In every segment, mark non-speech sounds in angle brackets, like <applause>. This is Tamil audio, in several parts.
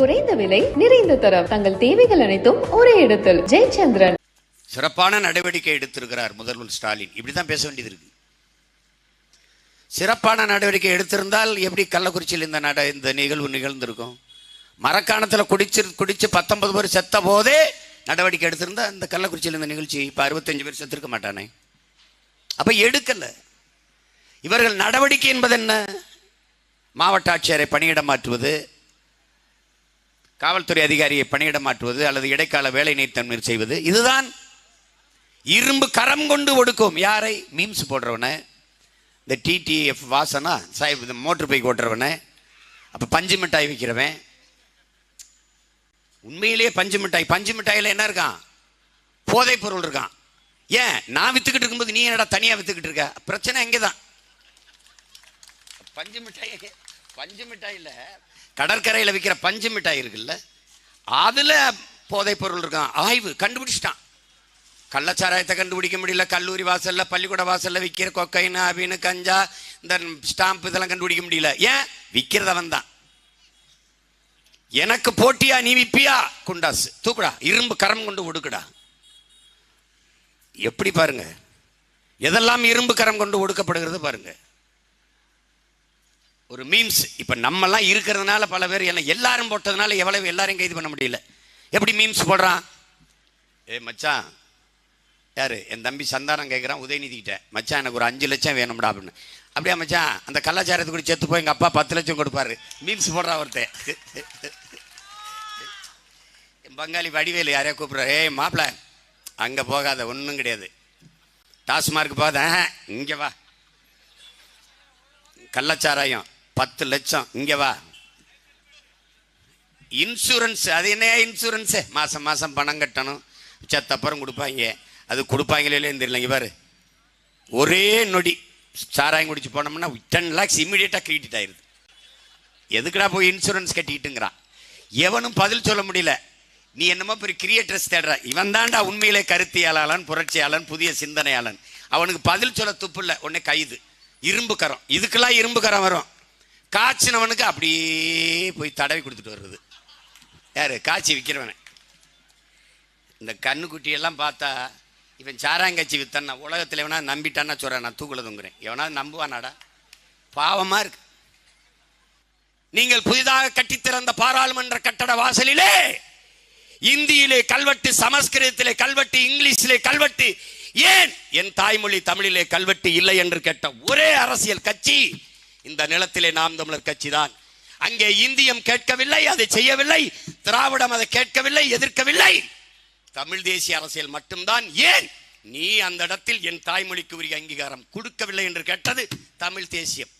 குறைந்த விலை நிறைந்த தரம். தங்கள் தேவைகள் அனைத்தும் ஒரே இடத்தில். ஜெயச்சந்திரன். சிறப்பான நடவடிக்கை எடுத்திருக்கிறார் முதல்வர் ஸ்டாலின். இப்படிதான் பேச வேண்டியது இருக்கு. சிறப்பான நடவடிக்கை எடுத்திருந்தால் எப்படி கள்ளக்குறிச்சியில் இந்த நட இந்த நிகழ்வு நிகழ்ந்திருக்கும்? மரக்காணத்தில் குடிச்சு குடிச்சு பத்தொன்பது பேர் செத்த போதே நடவடிக்கை எடுத்திருந்தா இந்த கள்ளக்குறிச்சியில் இந்த நிகழ்ச்சி இப்போ அறுபத்தஞ்சு பேர் செத்துருக்க மாட்டானே? அப்ப எடுக்கல. இவர்கள் நடவடிக்கை என்பது என்ன? மாவட்ட ஆட்சியரை பணியிட மாற்றுவது காவல்துறை அதிகாரியை பணியிட மாற்றுவது அல்லது இடைக்கால வேலை நீத்தன்மை செய்வது. இதுதான் இரும்பு கரம் கொண்டு ஒடுக்கும். யாரை? மீம்ஸ் போடுறவனை. இந்த டிடிஎஃப் வாசனா சாஹிப் இந்த மோட்டர் பைக் ஓட்டுறவனை. அப்போ பஞ்சு மிட்டாய் விற்கிறவன் உண்மையிலேயே பஞ்சு மிட்டாய். பஞ்சு மிட்டாயில் என்ன இருக்கான்? போதைப் பொருள் இருக்கான். ஏன்? நான் வித்துக்கிட்டு இருக்கும்போது நீ என்னடா தனியாக வித்துக்கிட்டு இருக்க? பிரச்சனை அங்கே தான் பஞ்சு மிட்டாய் பஞ்சு மிட்டாயில் கடற்கரையில் விற்கிற பஞ்சு மிட்டாய் இருக்குல்ல அதில் போதைப்பொருள் இருக்கான். ஆய்வு கண்டுபிடிச்சிட்டான். கள்ளச்சாராயத்தை கண்டுபிடிக்க முடியல. கல்லூரி வாசலில் பள்ளிக்கூட வாசலில் விற்கிற கொக்கைன் அபின்னு கஞ்சா இந்த ஸ்டாம்ப் இதெல்லாம் கண்டுபிடிக்க முடியல. ஏன்? விற்கிறதவன் தான். எனக்கு போட்டியா நீ விப்பியா? குண்டாசு. தூக்குடா. இரும்பு கரம் கொண்டு ஒடுக்குடா. எப்படி பாருங்க? எதெல்லாம் இரும்பு கரம் கொண்டு ஒடுக்கப்படுகிறது பாருங்கள் ஒரு மீம்ஸ் இப்போ நம்மலாம் இருக்கிறதுனால பல பேர் என்ன எல்லாரும் போட்டதுனால எவ்வளவு எல்லாரையும் கைது பண்ண முடியல. எப்படி மீம்ஸ் போடுறான்? ஏ மச்சான். யாரு? என் தம்பி சந்தானம் கேட்குறான் உதயநிதி கிட்ட மச்சான் எனக்கு ஒரு அஞ்சு லட்சம் வேணும்டா அப்படின்னு. அப்படியே மச்சான்? அந்த கலாச்சாரத்துக்கு கூட செத்து போய் எங்கள் அப்பா பத்து லட்சம் கொடுப்பாரு. மீம்ஸ் போடுறா ஒருத்தன். என் பங்காளி வடிவேலு யாரையா கூப்பிட்றாரு. ஏய் மாப்பிள அங்கே போகாத ஒன்றும் கிடையாது. டாஸ்மார்க் போகாத இங்கே வா. கள்ளச்சாராயம். பத்து லட்சம். இங்கே வா. இன்சூரன்ஸ் அது என்ன இன்சூரன்ஸு மாதம் மாதம் பணம் கட்டணும். செத்தப்புறம் கொடுப்பாங்க. அது கொடுப்பாங்களே இல்லைன்னு தெரியல பாரு. ஒரே நொடி. சாராயம் குடிச்சு போனோம்னா டென் லேக்ஸ் இமீடியட்டாக கிரெடிட் ஆயிருது. எதுக்குடா போய் இன்சூரன்ஸ் கட்டிக்கிட்டுங்கிறான் எவனும் பதில் சொல்ல முடியல. நீ என்னமோ பெரிய கிரியேட்டர்ஸ் தேடுற. இவன் தாண்டா உண்மையிலே கருத்தியாளன் புரட்சியாளன் புதிய சிந்தனையாளன். அவனுக்கு பதில் சொல்ல துப்பு இல்லை. உடனே கைது. இரும்பு கரம் இதுக்கெல்லாம் இரும்பு கரம் வரும். காய்ச்சினவனுக்கு அப்படியே போய் தடவி கொடுத்துட்டு வர்றது. யார்? காய்ச்சி விற்கிறவனே இந்த கண்ணுக்குட்டியெல்லாம் பார்த்தா இவன் சாராங்கச்சி வித்தன்னா உலகத்தில் எவனா நம்பிட்டான்னா சொல்கிறேன் நான் தூக்குல தொங்குறேன் எவனாவது நம்புவானாடா. பாவமாக இருக்கு. நீங்கள் புதிதாக கட்டித்திறந்த பாராளுமன்ற கட்டட வாசலிலே இந்தியிலே கல்வெட்டு சமஸ்கிருதத்திலே கல்வெட்டு இங்கிலீஷிலே கல்வெட்டு ஏன் என் தாய்மொழி தமிழிலே கல்வெட்டு இல்லை என்று கேட்ட ஒரே அரசியல் கட்சி இந்த நிலத்திலே நாம் தமிழர் கட்சி தான் அங்கே இந்தியம் கேட்கவில்லை அதை செய்யவில்லை திராவிடம் அதை கேட்கவில்லை எதிர்க்கவில்லை. தமிழ் தேசிய அரசியல் மட்டும்தான் ஏன்? நீ அந்த இடத்தில் என் தாய்மொழிக்கு உரிய அங்கீகாரம் கொடுக்கவில்லை என்று கேட்டது தமிழ் தேசியம்.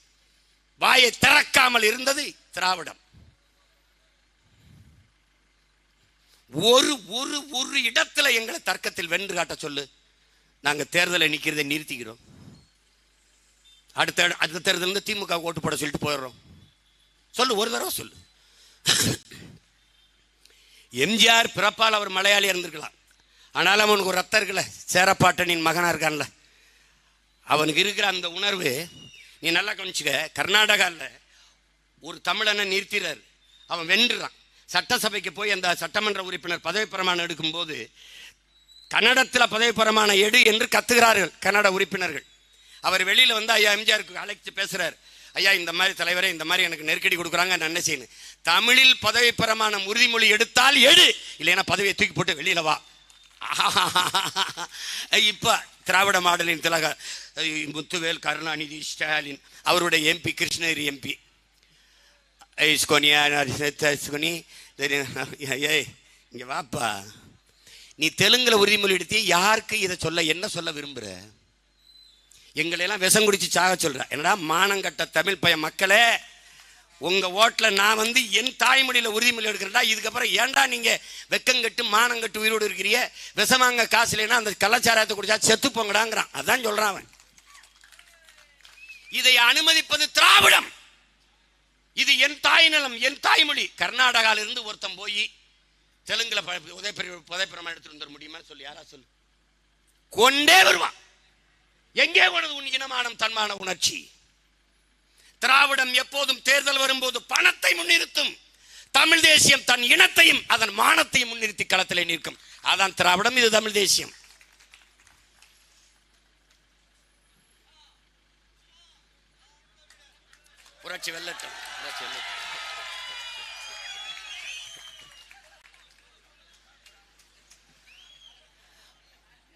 வாயை திறக்காமல் இருந்தது திராவிடம். ஒரு ஒரு ஒரு இடத்துல எங்களை தர்க்கத்தில் வென்று காட்ட சொல்லு. நாங்கள் தேர்தலை நிற்கிறதை நிறுத்திக்கிறோம். அடுத்த அடுத்த தேர்தல் இருந்து திமுக ஓட்டு போட சொல்லிட்டு போயிடுறோம். சொல்லு ஒரு தடவை சொல்லு. எம்ஜிஆர் பிறப்பால் அவர் மலையாளி இருந்திருக்கலாம். ஆனாலும் அவனுக்கு ஒரு ரத்தம் இருக்குல்ல சேரப்பாட்டனின் மகனாக இருக்கான்ல. அவனுக்கு இருக்கிற அந்த உணர்வு நீ நல்லா கவனிச்சுக்க கர்நாடகாவில் ஒரு தமிழனை நிறுத்திறாரு. அவன் வென்றுறான். சட்டசபைக்கு போய் அந்த சட்டமன்ற உறுப்பினர் பதவி பிரமாணம் எடுக்கும்போது கன்னடத்தில் பதவி பிரமாணம் எடு என்று கத்துகிறார்கள் கன்னட உறுப்பினர்கள். அவர் வெளியில் வந்து ஐயா எம்ஜிஆருக்கு அழைச்சி பேசுகிறார் ஐயா இந்த மாதிரி தலைவரே இந்த மாதிரி எனக்கு நெருக்கடி கொடுக்குறாங்க நான் என்ன செய்யணும்? தமிழில் பதவி பிரமாணம் உறுதிமொழி எடுத்தால் எடு. இல்லைன்னா பதவியை தூக்கி போட்டு வெளியில வா. <laughs> இப்போ திராவிட மாடலின் திலக முத்துவேல் கருணாநிதி ஸ்டாலின் அவருடைய எம்பி கிருஷ்ணகிரி எம்பி ஐஸ்கோனியா ஐஸ்கோனி ஏய் இங்கே வாப்பா. நீ தெலுங்கில் உறுதிமொழி எடுத்து யாருக்கு இதை சொல்ல என்ன சொல்ல விரும்புகிற எங்களையெல்லாம் விஷம் குடிச்சு சாக சொல்கிறேன் என்னடா மானங்கட்ட தமிழ் பையன் மக்களே உங்கள் ஓட்டில் நான் வந்து என் தாய்மொழியில் உறுதிமொழி எடுக்கிறேன்டா. இதுக்கப்புறம் ஏன்டா நீங்கள் வெக்கங்கட்டு மானங்கட்டு உயிரோடு இருக்கிறீங்க? விஷமாங்க காசு இல்லைன்னா அந்த கலாச்சாரத்தை குடிச்சா செத்து போங்கடாங்கிறான். அதான் சொல்கிறான் அவன். இதை அனுமதிப்பது திராவிடம். இது என் தாய் நிலம் என் தாய்மொழி. கர்நாடகாவிலிருந்து ஒருத்தன் போய் தெலுங்குல உதயபெரிய புதைப்பிரமா எடுத்துட்டு வந்துட முடியுமா சொல்லி யாரா சொல்லு. கொண்டே வருவான். எங்கே உனது உன் இனமானம் தன்மான உணர்ச்சி? திராவிடம் எப்போதும் தேர்தல் வரும்போது பணத்தை முன்னிறுத்தும். தமிழ் தேசியம் தன் இனத்தையும் அதன் மானத்தையும் முன்னிறுத்தி களத்திலே நிற்கும். அதான் திராவிடம் இது தமிழ் தேசியம். புரட்சி வெள்ளட்டும் புரட்சி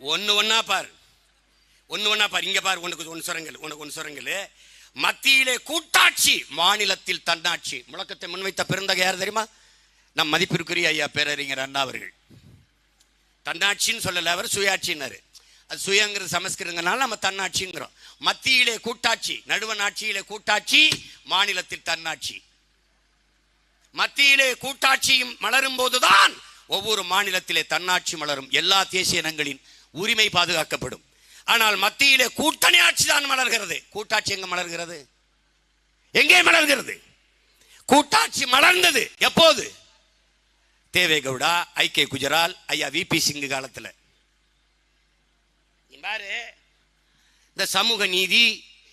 ஒன்னு ஒன்னா பாரு. ஒன்று ஒன்றா பாரு இங்கே பாரு உனக்கு ஒன்று சொல்றங்கள் உனக்கு ஒன்று சொல்றங்கள் மத்தியிலே கூட்டாட்சி மாநிலத்தில் தன்னாட்சி. முழக்கத்தை முன்வைத்த பெருந்தகை யார் தெரியுமா? நம் மதிப்பிற்குரிய ஐயா பேரறிஞர் அண்ணா அவர்கள். தன்னாட்சின்னு சொல்லலை அவர் சுயாட்சின்னாரு. அது சுயங்கிற சமஸ்கிருதங்கனால நம்ம தன்னாட்சிங்கிறோம். மத்தியிலே கூட்டாட்சி நடுவன் ஆட்சியிலே கூட்டாட்சி மாநிலத்தில் தன்னாட்சி. மத்தியிலே கூட்டாட்சியும் மலரும் போதுதான் ஒவ்வொரு மாநிலத்திலே தன்னாட்சி மலரும். எல்லா தேசிய இனங்களின் உரிமை பாதுகாக்கப்படும். ஆனால் மத்தியிலே கூட்டணி ஆட்சி தான் மலர்கிறது. கூட்டாட்சி எங்க மலர்கிறது? எங்கே மலர்கிறது? கூட்டாட்சி மலர்ந்தது. எப்போது? தேவேகவுடா ஐ கே குஜரால் ஐயா விபி சிங் காலத்தில். பாரு இந்த சமூக நீதி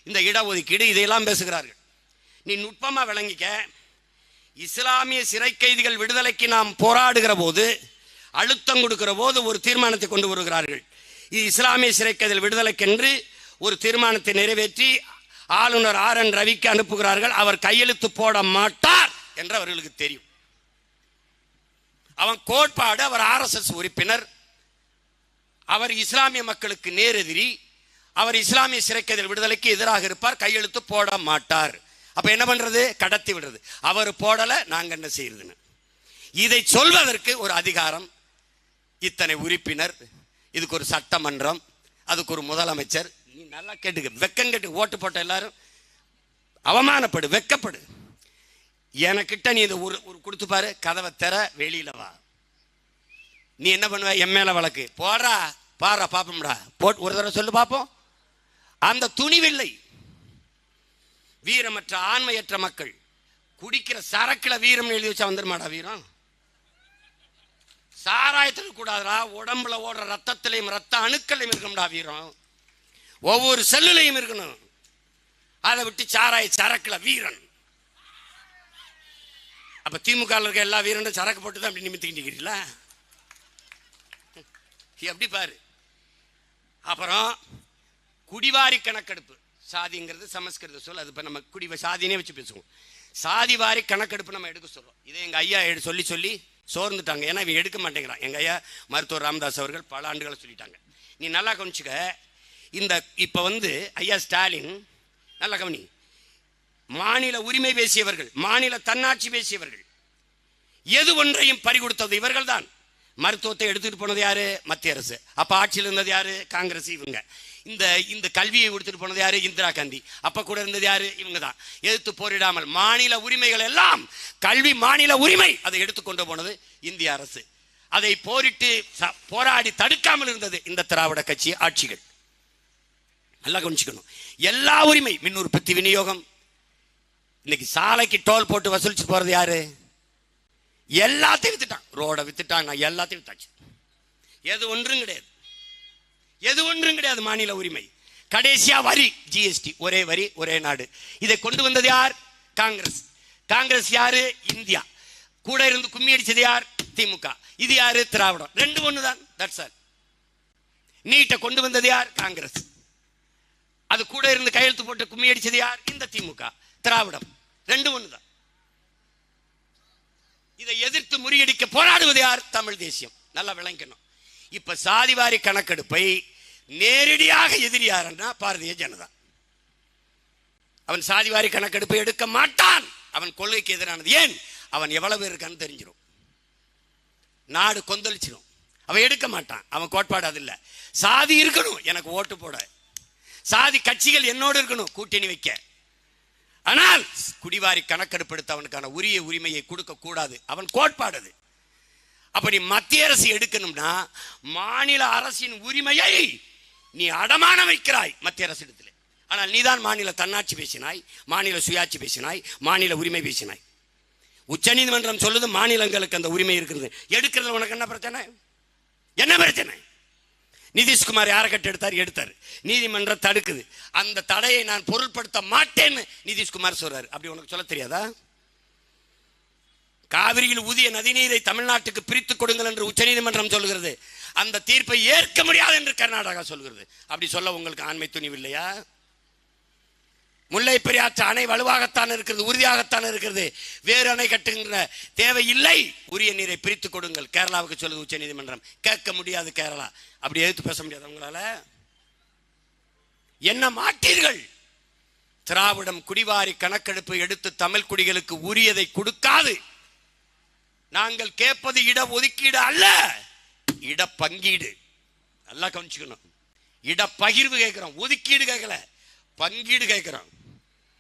இந்த இடஒதுக்கீடு இதையெல்லாம் பேசுகிறார்கள். நீ நுட்பமா விளங்கிக்க. இஸ்லாமிய சிறை கைதிகள் விடுதலைக்கு நாம் போராடுகிற போது அழுத்தம் கொடுக்கிற போது ஒரு தீர்மானத்தை கொண்டு வருகிறார்கள். இது இஸ்லாமிய சிறைக்கதில் விடுதலைக்கென்று ஒரு தீர்மானத்தை நிறைவேற்றி ஆளுநர் ஆர் என் ரவிக்கு அனுப்புகிறார்கள். அவர் கையெழுத்து போட மாட்டார் என்று அவர்களுக்கு தெரியும். அவன் கோட்பாடு அவர் ஆர்எஸ்எஸ் உறுப்பினர். அவர் இஸ்லாமிய மக்களுக்கு நேரெதிரி. அவர் இஸ்லாமிய சிறைக்கதில் விடுதலைக்கு எதிராக இருப்பார் கையெழுத்து போட மாட்டார். அப்ப என்ன பண்றது? கடத்தி விடுறது. அவர் போடல நாங்க என்ன செய்யறதுன்னு. இதை சொல்வதற்கு ஒரு அதிகாரம். இத்தனை உறுப்பினர். இதுக்கு ஒரு சட்டமன்றம் அதுக்கு ஒரு முதலமைச்சர். நீ நல்லா கேட்டுக்க. வெக்கம் கேட்டு ஓட்டு போட்ட எல்லாரும் அவமானப்படு வெக்கப்படு. எனக்கிட்ட நீ இதை ஒரு ஒரு கொடுத்து பாரு கதவை தர வெளியில வா. நீ என்ன பண்ணுவ? என் மேல வழக்கு. போடுறா பாடுறா பாப்போம்டா. போட்டு ஒரு தடவை சொல்லு பார்ப்போம் அந்த துணிவில்லை. வீரமற்ற ஆண்மையற்ற மக்கள் குடிக்கிற சரக்குல வீரம் எழுதி வச்சா வந்துருமாடா வீரம்? சாராயத்தில் கூடாதுடா. உடம்புல ஓடுற ரத்தத்திலையும் ரத்த அணுக்களையும் இருக்கணும்டா வீரம். ஒவ்வொரு செல்லுலையும் இருக்கணும். அதை விட்டு சாராய சரக்குல வீரன். அப்ப திமுக இருக்க எல்லா வீரனும் சரக்கு போட்டு தான் அப்படி நிமித்திக்கிட்டு இருக்கிறீங்களா எப்படி பாரு. அப்புறம் குடிவாரி கணக்கெடுப்பு. சாதிங்கிறது சமஸ்கிருத சொல் அது இப்போ நம்ம குடி சாதினே வச்சு பேசுவோம். சாதி வாரி கணக்கெடுப்பு நம்ம எடுக்க சொல்றோம். இதை எங்க ஐயா எடு- சொல்லி சொல்லி சோர்ந்துட்டாங்க. ஏன்னா இவன் எடுக்க மாட்டேங்கிறான். எங்கள் ஐயா மருத்துவர் ராமதாஸ் அவர்கள் பல ஆண்டுகளை சொல்லிட்டாங்க. நீ நல்லா கவனிச்சுக்க. இந்த இப்போ வந்து ஐயா ஸ்டாலின் நல்லா கவனி. மாநில உரிமை பேசியவர்கள் மாநில தன்னாட்சி பேசியவர்கள் எது ஒன்றையும் பறிகொடுத்தது இவர்கள் தான் மருத்துவத்தை எடுத்துட்டு போனது யாரு? மத்திய அரசு. அப்ப ஆட்சியில் இருந்தது யாரு? காங்கிரஸ் இவங்க. இந்த இந்த கல்வியை கொடுத்துட்டு போனது யாரு? இந்திரா காந்தி. அப்ப கூட இருந்தது யாரு? இவங்க தான் எதிர்த்து போரிடாமல் மாநில உரிமைகள் எல்லாம் கல்வி மாநில உரிமை அதை எடுத்துக்கொண்டு போனது இந்திய அரசு. அதை போரிட்டு ச- போராடி தடுக்காமல் இருந்தது இந்த திராவிட கட்சி ஆட்சிகள். நல்லா கவனிச்சுக்கணும். எல்லா உரிமை மின் உற்பத்தி விநியோகம். இன்னைக்கு சாலைக்கு டோல் போட்டு வசூலிச்சு போறது யாரு? எல்லாத்தையும் வித்துட்டான். ரோட வித்துட்டாங்க எல்லாத்தையும் வித்தாச்சு. எது ஒன்றும் கிடையாது. எது ஒன்றும் கிடையாது மாநில உரிமை. கடைசியா வரி ஜிஎஸ்டி ஒரே வரி ஒரே நாடு. இதை கொண்டு வந்தது யார்? காங்கிரஸ். காங்கிரஸ் யாரு? இந்தியா. கூட இருந்து கும்மி அடிச்சது யார்? திமுக. இது யாரு? திராவிடம். ரெண்டு ஒன்று தான் தட்ஸ் ஆல் நீட்டை கொண்டு வந்தது யார்? காங்கிரஸ். அது கூட இருந்து கையெழுத்து போட்டு கும்மி அடிச்சது யார்? இந்த திமுக. திராவிடம். ரெண்டு ஒன்று தான் இதை எதிர்த்து முறியடிக்க போராடுவது யார்? தமிழ் தேசியம். நல்லா விளங்கணும். இப்ப சாதிவாரி கணக்கெடுப்பை நேரடியாக எதிரி யாருன்னா பாரதிய ஜனதா. அவன் சாதிவாரி கணக்கெடுப்பை எடுக்க மாட்டான். அவன் கொள்கைக்கு எதிரானது ஏன்? அவன் எவ்வளவு இருக்கான்னு தெரிஞ்சிடும் நாடு கொந்தளிச்சிடும் அவன் எடுக்க மாட்டான். அவன் கோட்பாடு அது இல்லை சாதி இருக்கணும். எனக்கு ஓட்டு போட. சாதி கட்சிகள் என்னோடு இருக்கணும். கூட்டணி வைக்க. ஆனால் குடிவாரி கணக்கெடுப்படுத்த அவனுக்கான உரிய உரிமையை கொடுக்க கூடாது. அவன் கோட்பாடு அது அப்படி மத்திய அரசு எடுக்கணும்னா மாநில அரசின் உரிமையை நீ அடமான வைக்கிறாய் மத்திய அரசு இடத்துல. ஆனால் நீதான் மாநில தன்னாட்சி பேசினாய் மாநில சுயாட்சி பேசினாய் மாநில உரிமை பேசினாய். உச்சநீதிமன்றம் சொல்லுது மாநிலங்களுக்கு அந்த உரிமை இருக்கிறது. எடுக்கிறது உனக்கு என்ன பிரச்சனை? என்ன பிரச்சனை? நிதிஷ்குமார் யாரை கட்டு எடுத்தார்? எடுத்தார். நீதிமன்றம் தடுக்குது. அந்த தடையை நான் பொருட்படுத்த மாட்டேன்னு நிதிஷ்குமார் சொல்றாரு. அப்படி உனக்கு சொல்ல தெரியாதா? காவிரியில் ஊதிய நதிநீரை தமிழ்நாட்டுக்கு பிரித்து கொடுங்கள் என்று உச்சநீதிமன்றம் சொல்கிறது. அந்த தீர்ப்பை ஏற்க முடியாது என்று கர்நாடகா சொல்கிறது. அப்படி சொல்ல உங்களுக்கு ஆண்மை துணிவு இல்லையா? முல்லை பெரியாற்று அணை வலுவாகத்தான் இருக்கிறது உறுதியாகத்தான் இருக்கிறது. வேறு அணை கட்டுகின்ற தேவையில்லை. உரிய நீரை பிரித்து கொடுங்கள். கேரளாவுக்கு சொல்லுது உச்சநீதிமன்றம் கேட்க முடியாது கேரளா. அப்படி எதிர்த்து பேச முடியாது உங்களால. என்ன மாட்டீர்கள்? திராவிடம் குடிவாரி கணக்கெடுப்பு எடுத்து தமிழ் குடிகளுக்கு உரியதை கொடுக்காது. நாங்கள் கேட்பது இட ஒதுக்கீடு அல்ல. இட பங்கீடு. நல்லா கவனிச்சுக்கணும். இட பகிர்வு கேட்கிறோம். ஒதுக்கீடு கேட்கல. பங்கீடு கேட்கிறோம்.